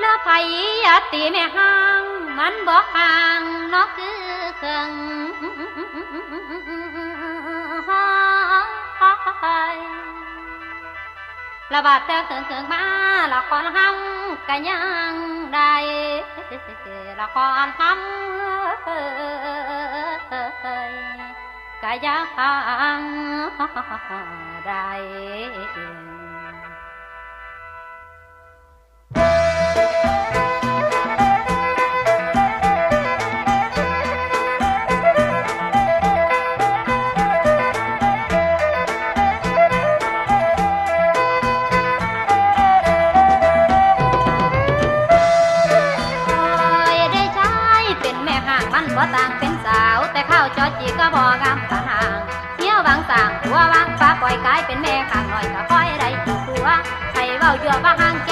แล้วไผยาตีแม่ห้าง มันบ่ห่างนอกคือเครื่องระบาดแต่เครื่องเครื่องมาละครห้ำก็ยังได้ละครห้ำก็ยังได้างมันบ่ต่างเป็นสาว แต่ข้าวจอจีก็บ่งามปานห่างเที่ยวบางสางหัววางฟ้าปล่อยกายเป็นแม่ข้างน้อยก็คอยได้ตัวใครเว้ายั่วว่าห่างแก